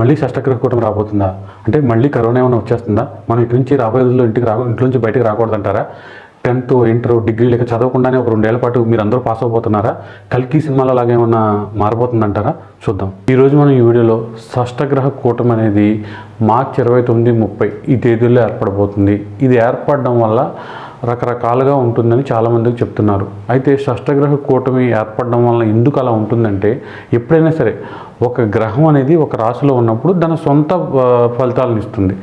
మళ్ళీ షష్టగ్రహ కూటమి రాబోతుందా? అంటే మళ్ళీ కరోనా ఏమైనా వచ్చేస్తుందా? మనం ఇటు నుంచి రాబోయే రోజుల్లో ఇంటికి రా ఇంట్లో నుంచి బయటకు రాకూడదంటారా టెన్త్ ఇంటర్ డిగ్రీ లేక చదవకుండానే ఒక రెండేళ్ళ పాటు మీరు అందరూ పాస్ అవబోతున్నారా కల్కి సినిమాలో లాగా ఏమన్నా మారబోతుందంటారా చూద్దాం. ఈరోజు మనం ఈ వీడియోలో షష్టగ్రహ కూటమి అనేది మార్చి ఇరవై తొమ్మిది ముప్పై ఈ తేదీల్లో ఏర్పడబోతుంది. ఇది ఏర్పడడం వల్ల రకరకాలుగా ఉంటుందని చాలామందికి చెప్తున్నారు. అయితే షష్టగ్రహ కూటమి ఏర్పడడం వలన ఎందుకు అలా ఉంటుందంటే ఎప్పుడైనా సరే ఒక గ్రహం అనేది ఒక రాశిలో ఉన్నప్పుడు దాని సొంత ఫలితాలను ఇస్తుంది.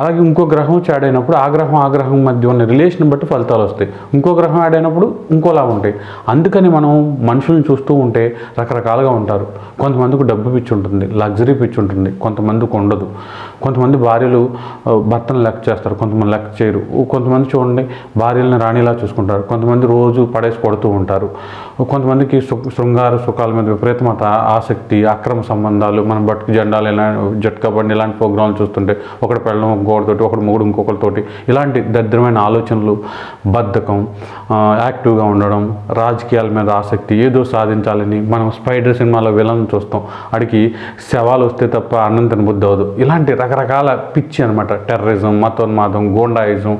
అలాగే ఇంకో గ్రహం యాడ్ అయినప్పుడు ఆ గ్రహం ఆ గ్రహం మధ్య ఉన్న రిలేషన్ బట్టి ఫలితాలు వస్తాయి. ఇంకో గ్రహం యాడ్ అయినప్పుడు ఇంకోలా ఉంటాయి. అందుకని మనం మనుషులను చూస్తూ ఉంటే రకరకాలుగా ఉంటారు. కొంతమందికి డబ్బు పిచ్చి ఉంటుంది లగ్జరీ పిచ్చి ఉంటుంది కొంతమందికి ఉండదు కొంతమంది భార్యలు భర్తను లెక్క చేస్తారు కొంతమంది లెక్క చేయరు. కొంతమంది చూడండి భార్యలను రాణిలా చూసుకుంటారు. కొంతమంది రోజు పడేసి కొడుతూ ఉంటారు. కొంతమందికి శృంగార సుఖాల మీద విపరీతమత ఆసక్తి అక్రమ సంబంధాలు మన బట్టు జెండాలు ఇలా జట్కా బండి ఇలాంటి ప్రోగ్రాంలు చూస్తుంటే ఒకటి పెళ్ళం ఇంకొకటితోటి ఒకటి మూడు ఇంకొకరితోటి. ఇలాంటి దరిద్రమైన ఆలోచనలు బద్ధకం యాక్టివ్గా ఉండడం రాజకీయాల మీద ఆసక్తి ఏదో సాధించాలని మనం స్పైడర్ సినిమాలో విలన్ చూస్తాం. అడిగి శవాలు వస్తే తప్ప అన్నం తినబుద్ధి అవ్వదు. ఇలాంటి రకరకాల పిచ్చి అనమాట టెర్రరిజం మతోన్మాదం గోండాయిజం.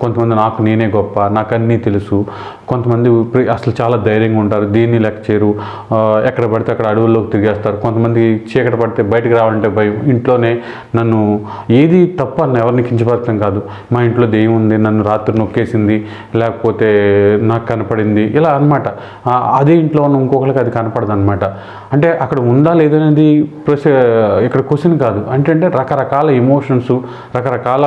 కొంతమంది నాకు నేనే గొప్ప నాకు అన్నీ తెలుసు. కొంతమంది అసలు చాలా ధైర్యంగా ఉంటారు దీన్ని లెక్క చేయరు ఎక్కడ పడితే అక్కడ అడవుల్లోకి తిరిగేస్తారు. కొంతమంది చీకటి పడితే బయటకు రావాలంటే భయం. ఇంట్లోనే నన్ను ఏది తప్ప అని ఎవరిని కించపరచడం కాదు. మా ఇంట్లో దెయ్యం ఉంది నన్ను రాత్రి నొక్కేసింది లేకపోతే నాకు కనపడింది ఇలా అనమాట అదే ఇంట్లో ఉన్న ఇంకొకరికి అది కనపడదు అనమాట అంటే అక్కడ ఉందా లేదనేది ప్రశ్న ఇక్కడ క్వశ్చన్ కాదు. అంటే అంటే రకరకాల ఎమోషన్స్ రకరకాల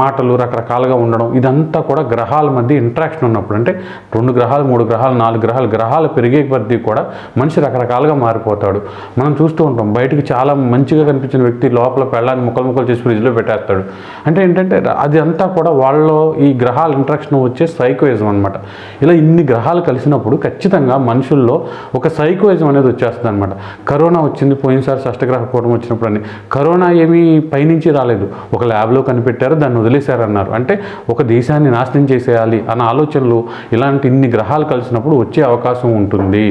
మాటలు రకరకాలుగా ఉండడం ఇదంతా కూడా గ్రహాల మధ్య ఇంట్రాక్షన్ ఉన్నప్పుడు అంటే రెండు గ్రహాలు మూడు గ్రహాలు నాలుగు గ్రహాలు గ్రహాలు పెరిగే కొద్దీ కూడా మనిషి రకరకాలుగా మారిపోతాడు. మనం చూస్తూ ఉంటాం బయటకు చాలా మంచిగా కనిపించిన వ్యక్తి లోపల పెళ్ళాన్ని ముక్కలు ముక్కలు చేసి ఫ్రిడ్జ్లో పెట్టేస్తాడు. అంటే ఏంటంటే అది అంతా కూడా వాళ్ళలో ఈ గ్రహాల ఇంట్రాక్షన్ వచ్చే సైకోయిజం అనమాట ఇలా ఇన్ని గ్రహాలు కలిసినప్పుడు ఖచ్చితంగా మనుషుల్లో ఒక సైకోయిజం అనేది వచ్చేస్తుంది అనమాట కరోనా వచ్చింది పోయినసారి షష్టగ్రహ కూటమి వచ్చినప్పుడు అని. కరోనా ఏమీ పైనుంచి రాలేదు. ఒక ల్యాబ్లో కనిపెట్టారు దాన్ని వదిలేశారన్నారు. అంటే ఒక దేశాన్ని నాశనం చేసేయాలి అన్న ఆలోచనలు ఇలాంటి ఇన్ని గ్రహాలు కలిసినప్పుడు వచ్చే అవకాశం ఉంటుంది.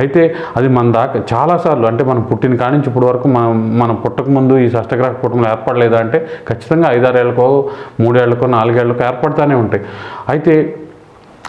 అయితే అది మన దాకా చాలాసార్లు అంటే మనం పుట్టిన కాడి నుంచి ఇప్పటి వరకు మనం మనం పుట్టక ముందు ఈ షష్టగ్రహ కుటుంబం ఏర్పడలేదా అంటే ఖచ్చితంగా ఐదారేళ్ళకో మూడేళ్ళకో నాలుగేళ్ళకో ఏర్పడతానే ఉంటాయి. అయితే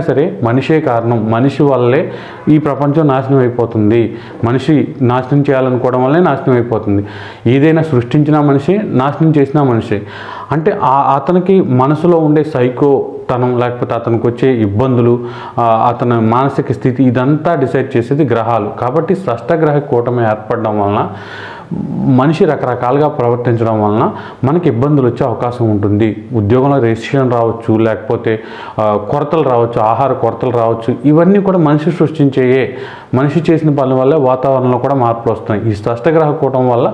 సరే మనిషే కారణం. మనిషి వల్లే ఈ ప్రపంచం నాశనం అయిపోతుంది. మనిషి నాశనం చేయాలనుకోవడం వల్లే నాశనం అయిపోతుంది. ఏదైనా సృష్టించిన మనిషి నాశనం చేసిన మనిషి. అంటే అతనికి మనసులో ఉండే సైకో తనం లేకపోతే అతనికి వచ్చే ఇబ్బందులు అతని మానసిక స్థితి ఇదంతా డిసైడ్ చేసేది గ్రహాలు. కాబట్టి షష్టగ్రహ కూటమి ఏర్పడడం వలన మనిషి రకరకాలుగా ప్రవర్తించడం వలన మనకి ఇబ్బందులు వచ్చే అవకాశం ఉంటుంది. ఉద్యోగంలో రెసిషన్ రావచ్చు లేకపోతే కొరతలు రావచ్చు ఆహార కొరతలు రావచ్చు ఇవన్నీ కూడా మనిషి సృష్టించేయే మనిషి చేసిన పనుల వల్ల వాతావరణంలో కూడా మార్పులు వస్తున్నాయి. ఈ స్పష్టగ్రహ కూటం వల్ల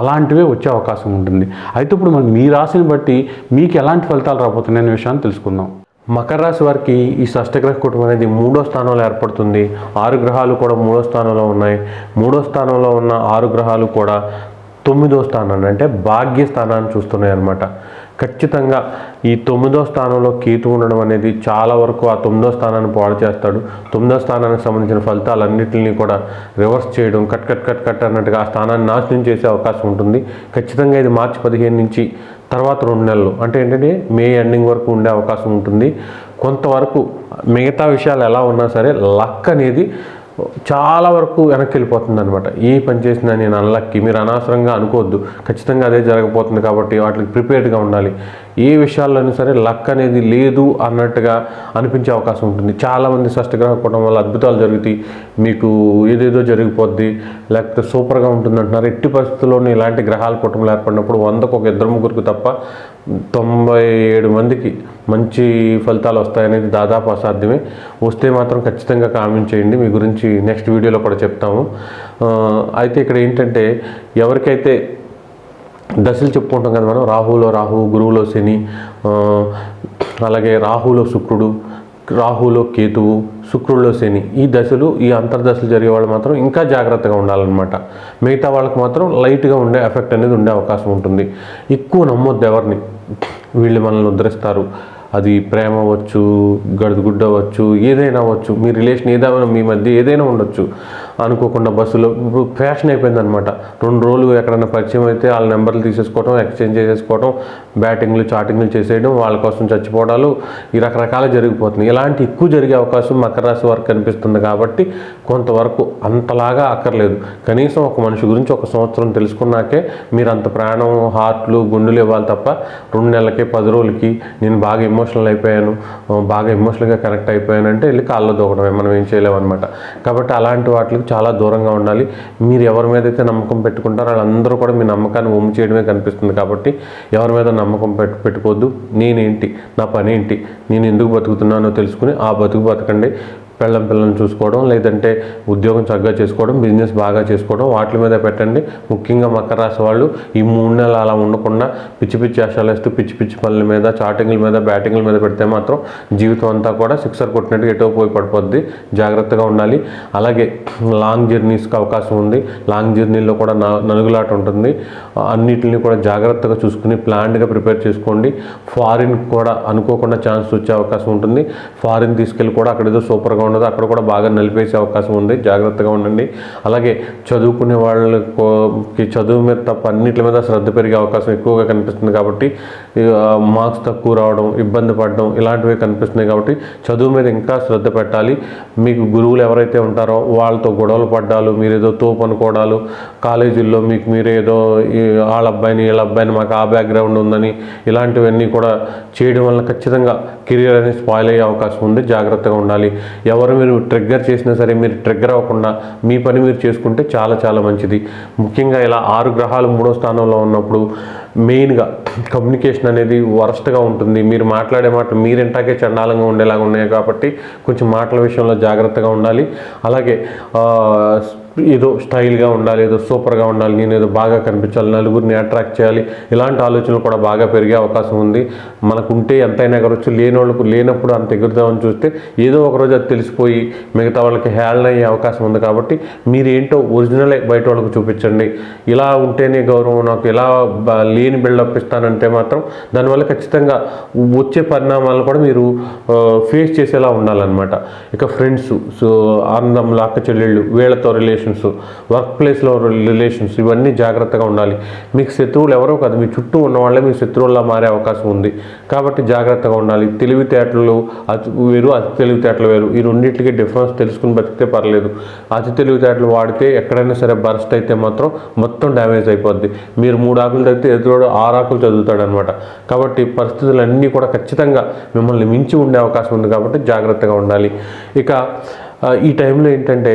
అలాంటివే వచ్చే అవకాశం ఉంటుంది. అయితే ఇప్పుడు మనం మీ రాశిని బట్టి మీకు ఎలాంటి ఫలితాలు రాబోతున్నాయి అనే విషయాన్ని తెలుసుకుందాం. మకర రాశి వారికి ఈ షష్టగ్రహ కుటుంబం అనేది మూడో స్థానంలో ఏర్పడుతుంది. ఆరు గ్రహాలు కూడా మూడో స్థానంలో ఉన్నాయి. మూడో స్థానంలో ఉన్న ఆరు గ్రహాలు కూడా తొమ్మిదో స్థానాన్ని అంటే భాగ్య స్థానాన్ని చూస్తున్నాయి అన్నమాట. ఖచ్చితంగా ఈ తొమ్మిదో స్థానంలో కేతు ఉండడం అనేది చాలా వరకు ఆ తొమ్మిదో స్థానాన్ని పాడు చేస్తాడు. తొమ్మిదో స్థానానికి సంబంధించిన ఫలితాలన్నింటినీ కూడా రివర్స్ చేయడం కట్ కట్ కట్ కట్ అన్నట్టుగా ఆ స్థానాన్ని నాశనం చేసే అవకాశం ఉంటుంది. ఖచ్చితంగా ఇది మార్చి పదిహేను నుంచి తర్వాత రెండు నెలలు. అంటే ఏంటంటే మే ఎండింగ్ వరకు ఉండే అవకాశం ఉంటుంది. కొంతవరకు మిగతా విషయాలు ఎలా ఉన్నా సరే లక్ అనేది చాలా వరకు వెనక్కి వెళ్ళిపోతుంది అనమాట ఏ పని చేసినా నేను అన్లక్కి మీరు అనవసరంగా అనుకోవద్దు. ఖచ్చితంగా అదే జరగబోతుంది కాబట్టి వాటికి ప్రిపేర్డ్గా ఉండాలి. ఏ విషయాల్లోనూ సరే లక్ అనేది లేదు అన్నట్టుగా అనిపించే అవకాశం ఉంటుంది. చాలామంది షష్టగ్రహ కూటం వల్ల అద్భుతాలు జరుగుతాయి. మీకు ఏదేదో జరిగిపోద్ది లేకపోతే సూపర్గా ఉంటుంది అంటున్నారు ఎట్టి పరిస్థితుల్లోనూ ఇలాంటి గ్రహాల కుటుంబాలు ఏర్పడినప్పుడు వందకు ఒక ఇద్దరు ముగ్గురికి తప్ప తొంభై ఏడు మందికి మంచి ఫలితాలు వస్తాయనేది దాదాపు అసాధ్యమే. వస్తే మాత్రం ఖచ్చితంగా కామెంట్ చేయండి. మీ గురించి నెక్స్ట్ వీడియోలో కూడా చెప్తాము. అయితే ఇక్కడ ఏంటంటే ఎవరికైతే దశలు చెప్పుకుంటాం కదా మనం. రాహులో రాహు గురువులో శని అలాగే రాహులో శుక్రుడు రాహులో కేతువు శుక్రుడిలో శని. ఈ దశలు ఈ అంతర్దశలు జరిగే వాళ్ళు మాత్రం ఇంకా జాగ్రత్తగా ఉండాలన్నమాట. మిగతా వాళ్ళకి మాత్రం లైట్గా ఉండే ఎఫెక్ట్ అనేది ఉండే అవకాశం ఉంటుంది. ఎక్కువ నమ్మొద్దు ఎవరిని. వీళ్ళు మనల్ని ఉద్ధరిస్తారు. అది ప్రేమ అవ్వచ్చు గడుగుడ్డ అవ్వచ్చు ఏదైనా అవ్వచ్చు. మీ రిలేషన్ ఏదైనా మీ మధ్య ఏదైనా ఉండొచ్చు. అనుకోకుండా బస్సులో. ఇప్పుడు ఫ్యాషన్ అయిపోయింది అనమాట రెండు రోజులు ఎక్కడైనా పరిచయం అయితే వాళ్ళ నెంబర్లు తీసేసుకోవడం ఎక్స్చేంజ్ చేసేసుకోవడం బ్యాటింగ్లు చాటింగ్లు చేసేయడం వాళ్ళ కోసం చచ్చిపోవడాలు ఈ రకరకాల జరిగిపోతుంది ఇలాంటి ఎక్కువ జరిగే అవకాశం మకర రాశి వారికి కనిపిస్తుంది కాబట్టి కొంతవరకు అంతలాగా అక్కర్లేదు. కనీసం ఒక మనిషి గురించి ఒక సంవత్సరం తెలుసుకున్నాకే మీరు అంత ప్రాణం హార్ట్లు గుండెలు ఇవ్వాలి తప్ప రెండు నెలలకి పది రోజులకి నేను బాగా ఎమోషనల్ అయిపోయాను బాగా ఎమోషనల్గా కనెక్ట్ అయిపోయాను అంటే వెళ్ళి కాళ్ళు దూకడమే. మనం ఏం చేయలేము అనమాట కాబట్టి అలాంటి వాటికి చాలా దూరంగా ఉండాలి. మీరు ఎవరి మీద అయితే నమ్మకం పెట్టుకుంటారో వాళ్ళందరూ కూడా మీ నమ్మకాన్ని ఉమ్ము చేయడమే కనిపిస్తుంది కాబట్టి ఎవరి మీద నమ్మకం పెట్టు పెట్టుకోవద్దు. నేనేంటి? నా పని ఏంటి నేను ఎందుకు బతుకుతున్నానో తెలుసుకుని ఆ బతుకు బతకండి. పెళ్ళం పిల్లల్ని చూసుకోవడం లేదంటే ఉద్యోగం చక్కగా చేసుకోవడం బిజినెస్ బాగా చేసుకోవడం వాటి మీద పెట్టండి. ముఖ్యంగా మకర రాశి వాళ్ళు ఈ మూడు నెలలు అలా ఉండకుండా పిచ్చి పిచ్చి ఆశాలు వేస్తూ పిచ్చి పిచ్చి పనుల మీద చాటింగ్ల మీద బ్యాటింగ్ల మీద పెడితే మాత్రం జీవితం అంతా కూడా సిక్సర్ కొట్టినట్టు ఎటో పోయి పడిపోద్ది. జాగ్రత్తగా ఉండాలి. అలాగే లాంగ్ జర్నీస్కి అవకాశం ఉంది. లాంగ్ జర్నీలో కూడా నలుగులాట ఉంటుంది. అన్నిటిని కూడా జాగ్రత్తగా చూసుకుని ప్లాన్డ్గా ప్రిపేర్ చేసుకోండి. ఫారిన్ కూడా అనుకోకుండా ఛాన్స్ వచ్చే అవకాశం ఉంటుంది. ఫారిన్ తీసుకెళ్ళి కూడా అక్కడ ఏదో సూపర్గా ఉండదు. అక్కడ కూడా బాగా నలిపేసే అవకాశం ఉంది. జాగ్రత్తగా ఉండండి. అలాగే చదువుకునే వాళ్ళకి చదువు మీద తప్ప అన్నిటి మీద శ్రద్ధ పెరిగే అవకాశం ఎక్కువగా కనిపిస్తుంది కాబట్టి మార్క్స్ తక్కువ రావడం ఇబ్బంది పడడం ఇలాంటివి కనిపిస్తున్నాయి కాబట్టి చదువు మీద ఇంకా శ్రద్ధ పెట్టాలి. మీకు గురువులు ఎవరైతే ఉంటారో వాళ్ళతో గొడవలు పడ్డాలు మీరు ఏదో తోపు అనుకోవడాలు కాలేజీల్లో మీకు మీరేదో వాళ్ళ అబ్బాయిని వీళ్ళ అబ్బాయిని మాకు ఆ బ్యాక్గ్రౌండ్ ఉందని ఇలాంటివన్నీ కూడా చేయడం వల్ల ఖచ్చితంగా కెరియర్ అనేది స్పాయిల్ అయ్యే అవకాశం ఉంది. జాగ్రత్తగా ఉండాలి. ఎవరు మీరు ట్రిగ్గర్ చేసినా సరే మీరు ట్రిగ్గర్ అవ్వకుండా మీ పని మీరు చేసుకుంటే చాలా చాలా మంచిది. ముఖ్యంగా ఇలా ఆరు గ్రహాలు మూడో స్థానంలో ఉన్నప్పుడు మెయిన్గా కమ్యూనికేషన్ అనేది వరస్ట్గా ఉంటుంది. మీరు మాట్లాడే మాటలు మీరింటాకే చండాలంగా ఉండేలాగా ఉన్నాయి కాబట్టి కొంచెం మాటల విషయంలో జాగ్రత్తగా ఉండాలి. అలాగే ఏదో స్టైల్గా ఉండాలి ఏదో సూపర్గా ఉండాలి నేను ఏదో బాగా కనిపించాలి నలుగురిని అట్రాక్ట్ చేయాలి ఇలాంటి ఆలోచనలు కూడా బాగా పెరిగే అవకాశం ఉంది. మనకు ఉంటే ఎంతైనా ఎగరొచ్చు లేని వాళ్ళకు లేనప్పుడు అంత ఎగురుదామని చూస్తే ఏదో ఒక రోజు అది తెలిసిపోయి మిగతా వాళ్ళకి హేళన అయ్యే అవకాశం ఉంది కాబట్టి మీరేంటో ఒరిజినలే బయట వాళ్ళకు చూపించండి. ఇలా ఉంటేనే గౌరవం నాకు ఇలా లేని బిల్డప్ ఇస్తానంటే మాత్రం దానివల్ల ఖచ్చితంగా వచ్చే పరిణామాలను కూడా మీరు ఫేస్ చేసేలా ఉండాలన్నమాట. ఇక ఫ్రెండ్స్ సో ఆనందంలో అక్క చెల్లెళ్ళు వీళ్ళతో రిలేషన్స్ వర్క్ ప్లేస్లో రిలేషన్స్ ఇవన్నీ జాగ్రత్తగా ఉండాలి. మీకు శత్రువులు ఎవరో కాదు మీ చుట్టూ ఉన్న వాళ్ళే మీ శత్రువుల్లా మారే అవకాశం ఉంది. కాబట్టి జాగ్రత్తగా ఉండాలి. తెలివితేటలు అతి వేరు అతి తెలివితేటలు వేరు. ఈ రెండింటికి డిఫరెన్స్ తెలుసుకుని బతికితే పర్లేదు. అతి తెలివితేటలు వాడితే ఎక్కడైనా సరే బరస్ట్ అయితే మాత్రం మొత్తం డ్యామేజ్ అయిపోద్ది. మీరు మూడు ఆకులు చదివితే ఎదురు ఆరు ఆకులు చదువుతాడు అనమాట కాబట్టి పరిస్థితులు అన్నీ కూడా ఖచ్చితంగా మిమ్మల్ని మించి ఉండే అవకాశం ఉంది కాబట్టి జాగ్రత్తగా ఉండాలి. ఇక ఈ టైంలో ఏంటంటే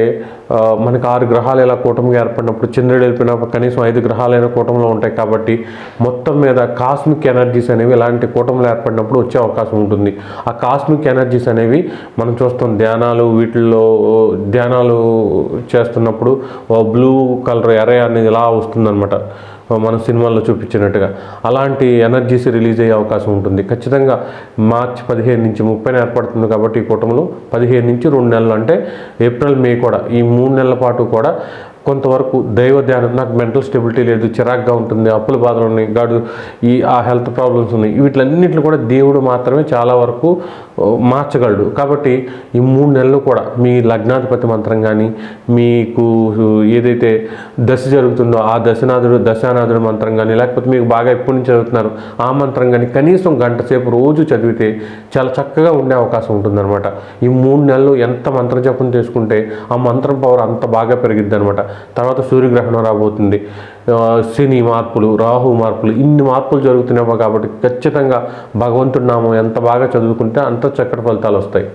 మనకు ఆరు గ్రహాలు ఇలా కూటమిగా ఏర్పడినప్పుడు చంద్రుడు వెళ్ళిపోయినప్పుడు కనీసం ఐదు గ్రహాలైన కూటంలో ఉంటాయి కాబట్టి మొత్తం మీద కాస్మిక్ ఎనర్జీస్ అనేవి ఇలాంటి కూటంలో ఏర్పడినప్పుడు వచ్చే అవకాశం ఉంటుంది. ఆ కాస్మిక్ ఎనర్జీస్ అనేవి మనం చూస్తాం ధ్యానాలు వీటిల్లో ధ్యానాలు చేస్తున్నప్పుడు బ్లూ కలర్ ఎరే అనేది ఇలా వస్తుందన్నమాట. మన సినిమాల్లో చూపించినట్టుగా. అలాంటి ఎనర్జీస్ రిలీజ్ అయ్యే అవకాశం ఉంటుంది. ఖచ్చితంగా మార్చి పదిహేను నుంచి ముప్పై ఏర్పడుతుంది కాబట్టి ఈ కూటమిలో పదిహేను నుంచి రెండు నెలలు అంటే ఏప్రిల్ మే కూడా ఈ మూడు నెలల పాటు కూడా కొంతవరకు దైవ ధ్యానం నాకు మెంటల్ స్టెబిలిటీ లేదు చిరాగ్గా ఉంటుంది అప్పుల బాధలు ఉన్నాయి గాడు ఈ ఆ హెల్త్ ప్రాబ్లమ్స్ ఉన్నాయి. వీటిలన్నింటిని కూడా దేవుడు మాత్రమే చాలా వరకు మార్చగలడు. కాబట్టి ఈ మూడు నెలలు కూడా మీ లగ్నాధిపతి మంత్రం కానీ మీకు ఏదైతే దశ జరుగుతుందో ఆ దశనాథుడు దశానాథుడు మంత్రం కానీ లేకపోతే మీకు బాగా ఎప్పటి నుంచి చదువుతున్నారు ఆ మంత్రం కానీ కనీసం గంట సేపు రోజు చదివితే చాలా చక్కగా ఉండే అవకాశం ఉంటుందన్నమాట. ఈ మూడు నెలలు ఎంత మంత్ర జపం చేసుకుంటే ఆ మంత్రం పవర్ అంత బాగా పెరిగిద్ది అనమాట తర్వాత సూర్యగ్రహణం రాబోతుంది. శని మార్పులు రాహు మార్పులు ఇన్ని మార్పులు జరుగుతున్నాయి కాబట్టి ఖచ్చితంగా భగవంతుడి నామం ఎంత బాగా చదువుకుంటే అంత చక్కటి ఫలితాలు వస్తాయి.